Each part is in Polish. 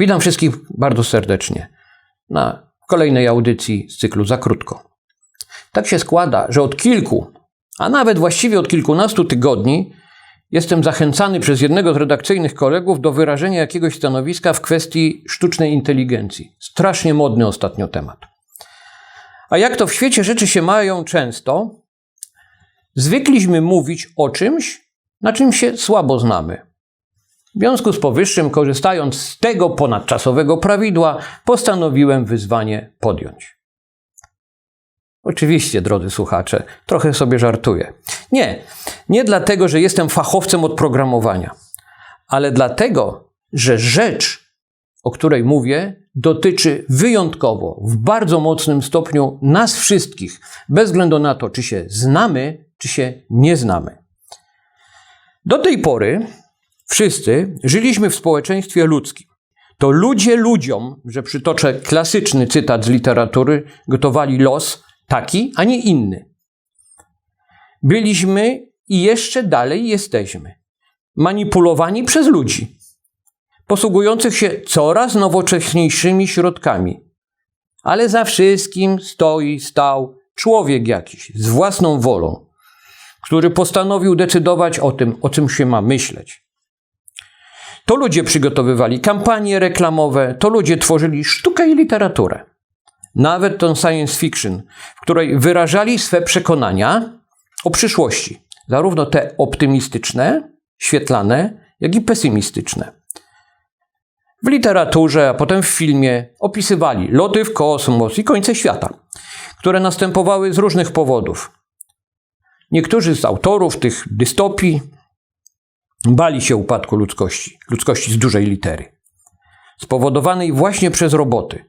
Witam wszystkich bardzo serdecznie na kolejnej audycji z cyklu Za krótko. Tak się składa, że od kilku, a nawet właściwie od kilkunastu tygodni jestem zachęcany przez jednego z redakcyjnych kolegów do wyrażenia jakiegoś stanowiska w kwestii sztucznej inteligencji. Strasznie modny ostatnio temat. A jak to w świecie rzeczy się mają często, zwykliśmy mówić o czymś, na czym się słabo znamy. W związku z powyższym, korzystając z tego ponadczasowego prawidła, postanowiłem wyzwanie podjąć. Oczywiście, drodzy słuchacze, trochę sobie żartuję. Nie, nie dlatego, że jestem fachowcem od programowania, ale dlatego, że rzecz, o której mówię, dotyczy wyjątkowo, w bardzo mocnym stopniu nas wszystkich, bez względu na to, czy się znamy, czy się nie znamy. Do tej pory wszyscy żyliśmy w społeczeństwie ludzkim. To ludzie ludziom, że przytoczę klasyczny cytat z literatury, gotowali los taki, a nie inny. Byliśmy i jeszcze dalej jesteśmy manipulowani przez ludzi, posługujących się coraz nowocześniejszymi środkami. Ale za wszystkim stoi, stał człowiek jakiś z własną wolą, który postanowił decydować o tym, o czym się ma myśleć. To ludzie przygotowywali kampanie reklamowe, to ludzie tworzyli sztukę i literaturę. Nawet tą science fiction, w której wyrażali swe przekonania o przyszłości, zarówno te optymistyczne, świetlane, jak i pesymistyczne. W literaturze, a potem w filmie opisywali loty w kosmos i końce świata, które następowały z różnych powodów. Niektórzy z autorów tych dystopii bali się upadku ludzkości, ludzkości z dużej litery, spowodowanej właśnie przez roboty,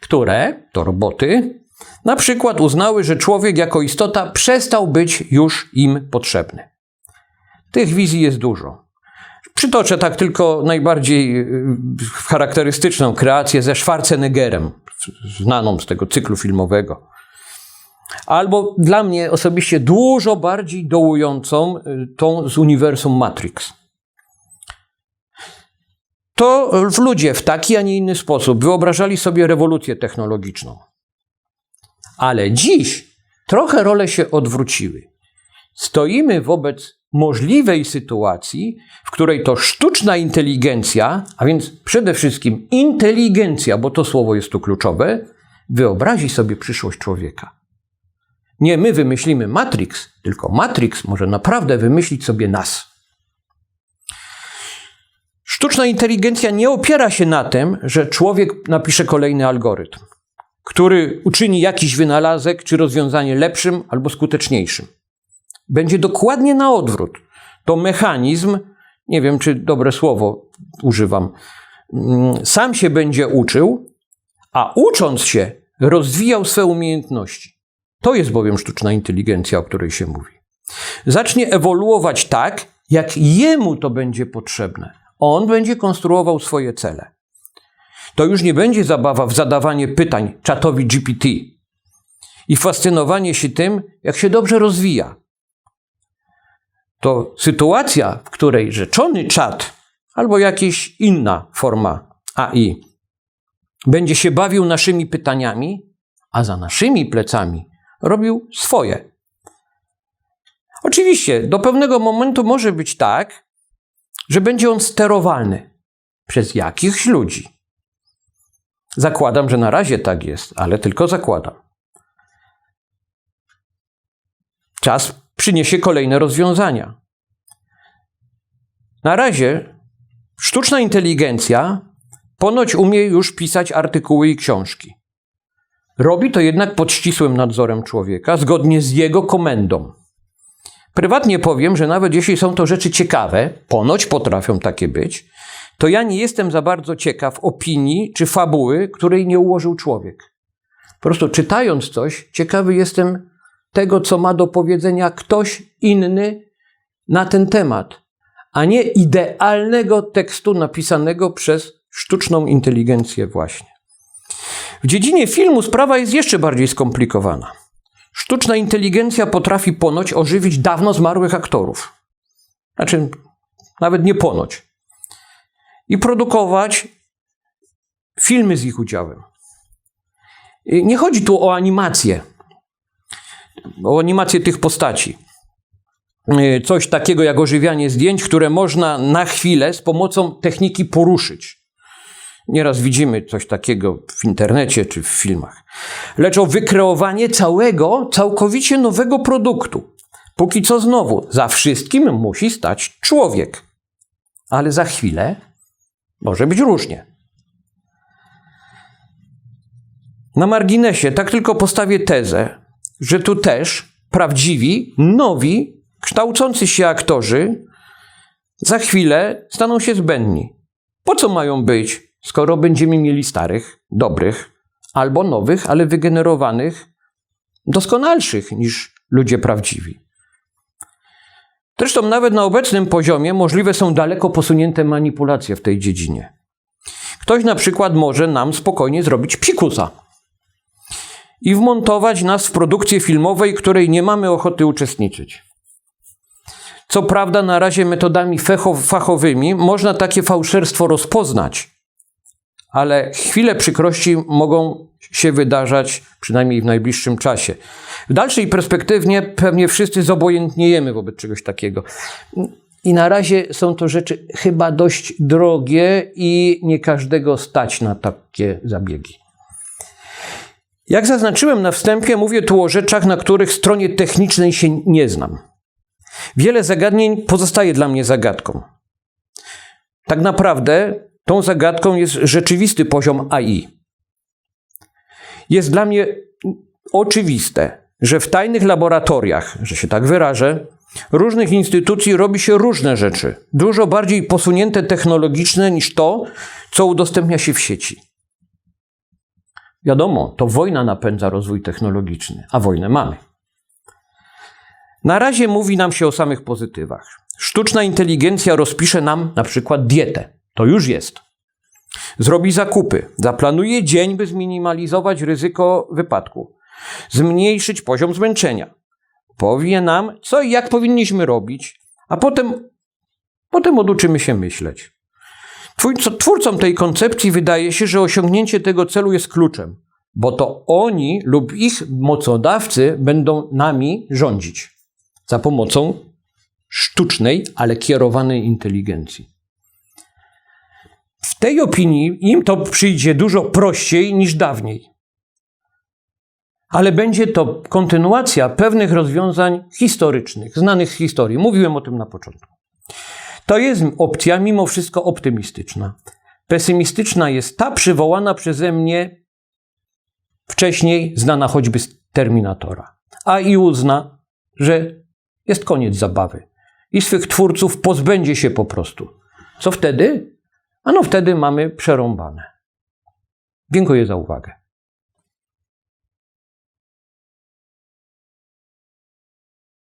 które to roboty na przykład uznały, że człowiek jako istota przestał być już im potrzebny. Tych wizji jest dużo. Przytoczę tak tylko najbardziej y, charakterystyczną kreację ze Schwarzeneggerem, znaną z tego cyklu filmowego. Albo dla mnie osobiście dużo bardziej dołującą y, tą z uniwersum Matrix. To ludzie w taki, a nie inny sposób wyobrażali sobie rewolucję technologiczną. Ale dziś trochę role się odwróciły. Stoimy wobec możliwej sytuacji, w której to sztuczna inteligencja, a więc przede wszystkim inteligencja, bo to słowo jest tu kluczowe, wyobrazi sobie przyszłość człowieka. Nie my wymyślimy Matrix, tylko Matrix może naprawdę wymyślić sobie nas. Sztuczna inteligencja nie opiera się na tym, że człowiek napisze kolejny algorytm, który uczyni jakiś wynalazek czy rozwiązanie lepszym albo skuteczniejszym. Będzie dokładnie na odwrót. To mechanizm, nie wiem czy dobre słowo używam, mm, sam się będzie uczył, a ucząc się, rozwijał swe umiejętności. To jest bowiem sztuczna inteligencja, o której się mówi. Zacznie ewoluować tak, jak jemu to będzie potrzebne. On będzie konstruował swoje cele. To już nie będzie zabawa w zadawanie pytań czatowi GPT i fascynowanie się tym, jak się dobrze rozwija. To sytuacja, w której rzeczony czat albo jakaś inna forma AI będzie się bawił naszymi pytaniami, a za naszymi plecami robił swoje. Oczywiście, do pewnego momentu może być tak, że będzie on sterowalny przez jakichś ludzi. Zakładam, że na razie tak jest, ale tylko zakładam. Czas przyniesie kolejne rozwiązania. Na razie sztuczna inteligencja ponoć umie już pisać artykuły i książki. Robi to jednak pod ścisłym nadzorem człowieka, zgodnie z jego komendą. Prywatnie powiem, że nawet jeśli są to rzeczy ciekawe, ponoć potrafią takie być, to ja nie jestem za bardzo ciekaw opinii czy fabuły, której nie ułożył człowiek. Po prostu czytając coś, ciekawy jestem tego, co ma do powiedzenia ktoś inny na ten temat, a nie idealnego tekstu napisanego przez sztuczną inteligencję właśnie. W dziedzinie filmu sprawa jest jeszcze bardziej skomplikowana. Sztuczna inteligencja potrafi ponoć ożywić dawno zmarłych aktorów. Znaczy, nawet nie ponoć. I produkować filmy z ich udziałem. Nie chodzi tu o animację, o animację tych postaci. Y, Coś takiego jak ożywianie zdjęć, które można na chwilę z pomocą techniki poruszyć. Nieraz widzimy coś takiego w internecie czy w filmach. Lecz o wykreowanie całego, całkowicie nowego produktu. Póki co znowu, za wszystkim musi stać człowiek. Ale za chwilę może być różnie. Na marginesie tak tylko postawię tezę, że tu też prawdziwi, nowi, kształcący się aktorzy za chwilę staną się zbędni. Po co mają być, skoro będziemy mieli starych, dobrych, albo nowych, ale wygenerowanych, doskonalszych niż ludzie prawdziwi? Zresztą nawet na obecnym poziomie możliwe są daleko posunięte manipulacje w tej dziedzinie. Ktoś na przykład może nam spokojnie zrobić psikusa i wmontować nas w produkcję filmowej, której nie mamy ochoty uczestniczyć. Co prawda, na razie metodami fachowymi można takie fałszerstwo rozpoznać, ale chwile przykrości mogą się wydarzać przynajmniej w najbliższym czasie. W dalszej perspektywie pewnie wszyscy zobojętniejemy wobec czegoś takiego. I na razie są to rzeczy chyba dość drogie i nie każdego stać na takie zabiegi. Jak zaznaczyłem na wstępie, mówię tu o rzeczach, na których stronie technicznej się nie znam. Wiele zagadnień pozostaje dla mnie zagadką. Tak naprawdę tą zagadką jest rzeczywisty poziom AI. Jest dla mnie oczywiste, że w tajnych laboratoriach, że się tak wyrażę, różnych instytucji robi się różne rzeczy, dużo bardziej posunięte technologiczne niż to, co udostępnia się w sieci. Wiadomo, to wojna napędza rozwój technologiczny, a wojnę mamy. Na razie mówi nam się o samych pozytywach. Sztuczna inteligencja rozpisze nam na przykład dietę. To już jest. Zrobi zakupy, zaplanuje dzień, by zminimalizować ryzyko wypadku, zmniejszyć poziom zmęczenia. Powie nam, co i jak powinniśmy robić, a potem, potem oduczymy się myśleć. Twórco- Twórcom tej koncepcji wydaje się, że osiągnięcie tego celu jest kluczem, bo to oni lub ich mocodawcy będą nami rządzić za pomocą sztucznej, ale kierowanej inteligencji. W tej opinii im to przyjdzie dużo prościej niż dawniej. Ale będzie to kontynuacja pewnych rozwiązań historycznych, znanych z historii. Mówiłem o tym na początku. To jest opcja mimo wszystko optymistyczna. Pesymistyczna jest ta przywołana przeze mnie wcześniej, znana choćby z Terminatora. A i uzna, że jest koniec zabawy i swych twórców pozbędzie się po prostu. Co wtedy? Ano wtedy mamy przerąbane. Dziękuję za uwagę.